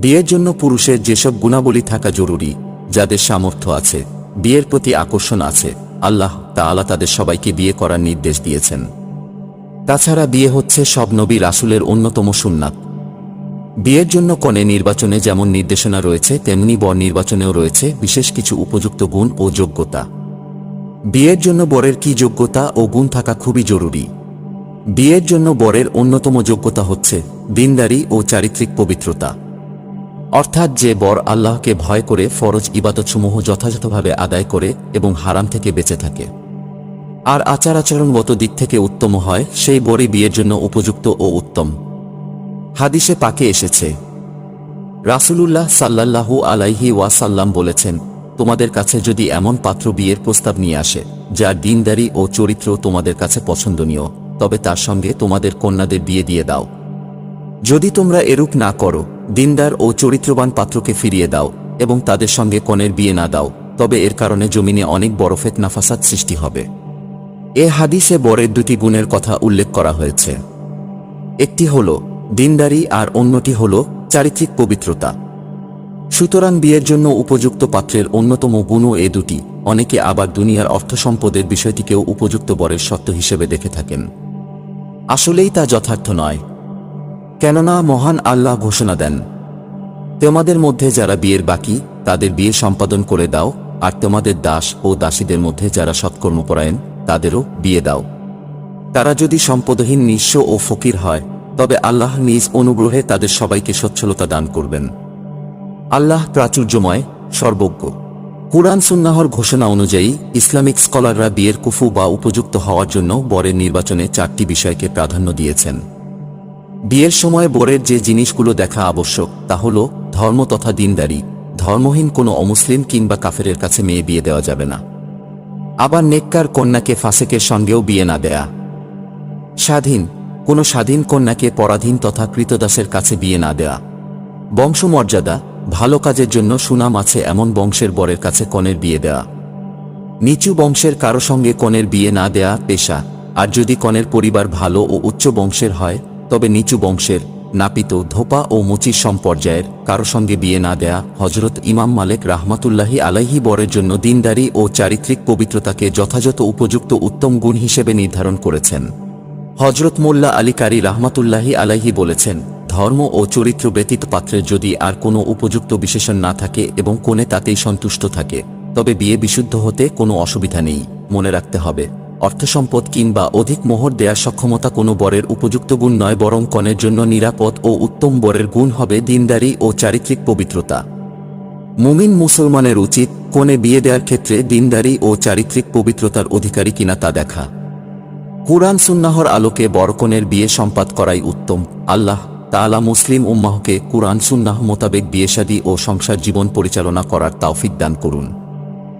বিয়ের জন্য পুরুষের যেসব গুণাবলী থাকা জরুরি, যাদের সামর্থ্য আছে, বিয়ের প্রতি আকর্ষণ আছে, আল্লাহ তাআলা তাদের সবাইকে বিয়ে করার নির্দেশ দিয়েছেন। তাছাড়া বিয়ে হচ্ছে সব নবী রাসুলের অন্যতম সুন্নাত। বিয়ের জন্য কনে নির্বাচনে যেমন নির্দেশনা রয়েছে, তেমনি বর নির্বাচনেও রয়েছে বিশেষ কিছু উপযুক্ত গুণ ও যোগ্যতা। বিয়ের জন্য বরের কি যোগ্যতা ও গুণ থাকা খুবই জরুরি। বিয়ের জন্য বরের অন্যতম যোগ্যতা হচ্ছে দিনদারি ও চারিত্রিক পবিত্রতা। অর্থাৎ যে বর আল্লাহকে ভয় করে ফরজ ইবাদতসমূহ যথাযথভাবে আদায় করে এবং হারাম থেকে বেঁচে থাকে। আর আচার আচরণগত দিক থেকে উত্তম হয়, সেই বরই বিয়ের জন্য উপযুক্ত ও উত্তম। হাদিসে পাকে এসেছে, রাসূলুল্লাহ সাল্লাল্লাহু আলাইহি ওয়াসাল্লাম বলেছেন, তোমাদের কাছে যদি এমন পাত্র বিয়ের প্রস্তাব নিয়ে আসে, যার দিনদারি ও চরিত্র তোমাদের কাছে পছন্দনীয়, তবে তার সঙ্গে তোমাদের কন্যাদের বিয়ে দিয়ে দাও। যদি তোমরা এরূপ না করো দিনদার ও চরিত্রবান পাত্রকে ফিরিয়ে দাও এবং তাদের সঙ্গে কনের বিয়ে না দাও, তবে এর কারণে জমিনে অনেক বড় ফেতনা ফাসাদ সৃষ্টি হবে। এ হাদিসে বরের দুটি গুণের কথা উল্লেখ করা হয়েছে। একটি হল, দিনদারি আর অন্যটি হল, চারিত্রিক পবিত্রতা। সুতরাং বিয়ের জন্য উপযুক্ত পাত্রের অন্যতম গুণও এ দুটি, অনেকে আবার দুনিয়ার অর্থ সম্পদের বিষয়টিকেও উপযুক্ত বরের সত্য হিসেবে দেখে থাকেন। আসলেই তা যথার্থ নয়। কেননা মহান আল্লাহ ঘোষণা দেন, তোমাদের মধ্যে যারা বিয়ের বাকি, তাদের বিয়ে সম্পাদন করে দাও, আর তোমাদের দাস ও দাসীদের মধ্যে যারা সৎকর্মপরায়ণ তাদেরও বিয়ে দাও। তারা যদি সম্পদহীন, নিঃস্ব ও ফকির হয়, তবে আল্লাহ নিজ অনুগ্রহে তাদের সবাইকে সচ্ছলতা দান করবেন। আল্লাহ প্রাচুর্যময়, সর্বজ্ঞ। কুরআন সুন্নাহর ঘোষণা অনুযায়ী, ইসলামিক স্কলাররা বিয়ের কুফু বা উপযুক্ত হওয়ার জন্য বরের নির্বাচনে চারটি বিষয়কে প্রাধান্য দিয়েছেন। বিয়ের সময় বরের যে জিনিসগুলো দেখা আবশ্যক, তা হল ধর্ম তথা দিনদারি। ধর্মহীন কোনো অমুসলিম কিংবা কাফেরের কাছে মেয়ে বিয়ে দেওয়া যাবে না। আবার নেককার কন্যাকে ফাসেকের সঙ্গেও বিয়ে না দেয়া। স্বাধীন, কোনো স্বাধীন কন্যাকে পরাধীন তথা কৃতদাসের কাছে বিয়ে না দেয়া। বংশমর্যাদা, ভালো কাজের জন্য সুনাম আছে এমন বংশের বরের কাছে কনের বিয়ে দেয়া। নিচু বংশের কারও সঙ্গে কনের বিয়ে না দেয়া পেশা, আর যদি কনের পরিবার ভালো ও উচ্চ বংশের হয় তবে নিচু বংশের, নাপিত ধোপা ও মুচির সম্পর্যায়ের, কারও সঙ্গে বিয়ে না দেয়া হজরত ইমাম মালেক রাহমাতুল্লাহি আলাইহি বরের জন্য দিনদারি ও চারিত্রিক পবিত্রতাকে যথাযথ উপযুক্ত উত্তম গুণ হিসেবে নির্ধারণ করেছেন। হজরত মোল্লা আলী কারি রাহমাতুল্লাহি আলাইহি বলেছেন, ধর্ম ও চরিত্র ব্যতীত পাত্রের যদি আর কোনো উপযুক্ত বিশেষণ না থাকে এবং কোণে তাতেই সন্তুষ্ট থাকে, তবে বিয়ে বিশুদ্ধ হতে কোনো অসুবিধা নেই। মনে রাখতে হবে। অর্থসম্পদ কিংবা অধিক মোহর দেওয়ার সক্ষমতা কোনো বরের উপযুক্ত গুণ নয়, বরং কনের জন্য নিরাপদ ও উত্তম বরের গুণ হবে দিনদারি ও চারিত্রিক পবিত্রতা। মুমিন মুসলমানের উচিত কোণে বিয়ে দেওয়ার ক্ষেত্রে দিনদারি ও চারিত্রিক পবিত্রতার অধিকারী কিনা তা দেখা। কুরআন সুন্নাহর আলোকে বরকনের বিয়ে সম্পাদ করাই উত্তম। আল্লাহ তাআলা মুসলিম উম্মাহকে কুরআন সুন্নাহ মোতাবেক বিয়েশাদী ও সংসার জীবন পরিচালনা করার তাওফিক দান করুন।